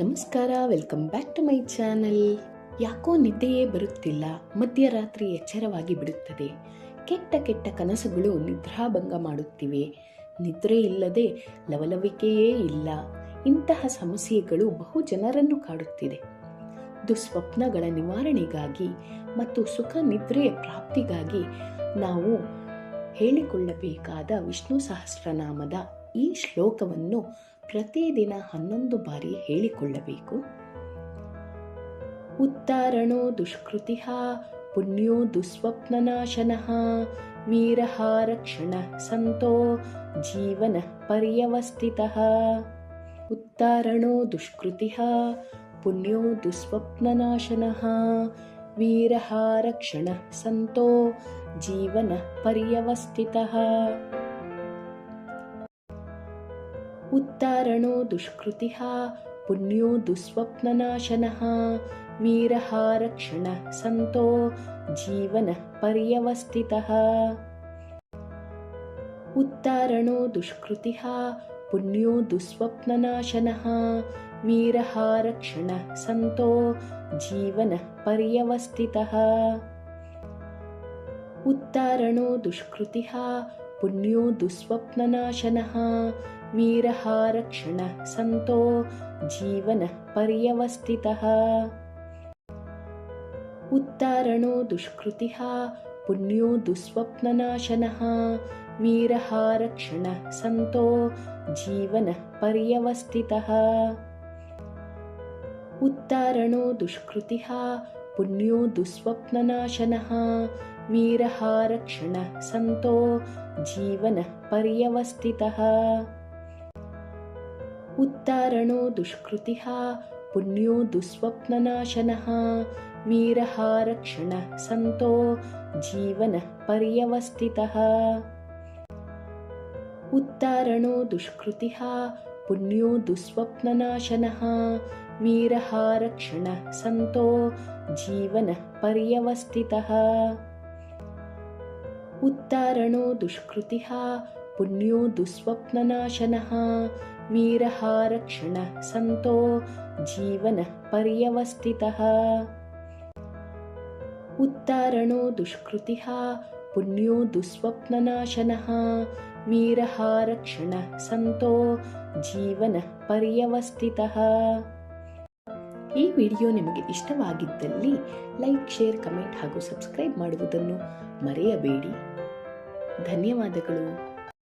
ನಮಸ್ಕಾರ welcome back to my channel ಯಾಕೋ ನಿದ್ದೆಯೇ ಬರುತ್ತಿಲ್ಲ, ಮಧ್ಯರಾತ್ರಿ ಎಚ್ಚರವಾಗಿ ಬಿಡುತ್ತದೆ. ಕೆಟ್ಟ ಕೆಟ್ಟ ಕನಸುಗಳು ನಿದ್ರಾಭಂಗ ಮಾಡುತ್ತಿವೆ. ನಿದ್ರೆ ಇಲ್ಲದೆ ಲವಲವಿಕೆಯೇ ಇಲ್ಲ. ಇಂತಹ ಸಮಸ್ಯೆಗಳು ಬಹು ಜನರನ್ನು ಕಾಡುತ್ತಿದೆ. ದುಸ್ವಪ್ನಗಳ ನಿವಾರಣೆಗಾಗಿ ಮತ್ತು ಸುಖ ನಿದ್ರೆಯ ಪ್ರಾಪ್ತಿಗಾಗಿ ನಾವು ಹೇಳಿಕೊಳ್ಳಬೇಕಾದ ವಿಷ್ಣು ಸಹಸ್ರನಾಮದ ಈ ಶ್ಲೋಕವನ್ನು ಪ್ರತಿದಿನ ಹನ್ನೊಂದು ಬಾರಿ ಹೇಳಿಕೊಳ್ಳಬೇಕು. ಉತ್ತಾರಣೋ ದುಷ್ಕೃತಿ, ಪುಣ್ಯೋ ದುಸ್ವಪ್ನನಾಶನಃ ವೀರಃ ಸಂತೋ ಜೀವನ ಪರ್ಯವಸ್ಥಿತಃ. ಉತ್ತಾರಣೋ ದುಷ್ಕೃತಿ, ಪುಣ್ಯೋ ದುಸ್ವಪ್ನನಾಶನಃ ವೀರಃ ಸಂತೋ ಜೀವನ ಪರ್ಯವಸ್ಥಿತಃ. उद्दारणो दुष्कृतिः पुण्यो दुःस्वप्ननाशनः। वीरः रक्षणः सन्तो जीवनः पर्यवस्थितः। उद्दारणो दुष्कृतिः पुण्यो दुःस्वप्ननाशनः। वीरः रक्षणः सन्तो जीवनः पर्यवस्थितः। उद्दारणो दुष्कृतिः पुण्यो दुःस्वप्ननाशनः वीरः रक्षणः सन्तो जीवनः पर्यवस्थितः। उत्तारणो दुष्कृतिः पुण्यो दुःस्वप्ननाशनः वीरः रक्षणः सन्तो जीवनः पर्यवस्थितः। उत्तारणो दुष्कृतिः पुण्यो दुःस्वप्ननाशनः। वीरः रक्षणः सन्तो जीवनः पर्यवस्थितः। उत्तारणो दुष्कृतिः पुण्यो दुःस्वप्ननाशनः। वीरः रक्षणः सन्तो जीवनः पर्यवस्थितः। उत्तारणो दुष्कृतिः पुण्यो दुःस्वप्ननाशनः। वीरः रक्षणः सन्तो जीवनः पर्यवस्थितः। उत्तारणो दुष्कृतिः पुण्यो दुःस्वप्ननाशनः। वीरः रक्षणः सन्तो जीवनः पर्यवस्थितः। उत्तारणो दुष्कृतिः ಪುಣ್ಯೋ ದುಸ್ವಪ್ನನಾಶನಃ. ವೀರಹಾರಕ್ಷಣ ರಕ್ಷಣ ಸಂತೋ ಜೀವನ ಪರ್ಯವಸ್ಥಿತಃ. ಈ ವಿಡಿಯೋ ನಿಮಗೆ ಇಷ್ಟವಾಗಿದ್ದಲ್ಲಿ ಲೈಕ್, ಶೇರ್, ಕಮೆಂಟ್ ಹಾಗೂ ಸಬ್ಸ್ಕ್ರೈಬ್ ಮಾಡುವುದನ್ನು ಮರೆಯಬೇಡಿ. ಧನ್ಯವಾದಗಳು.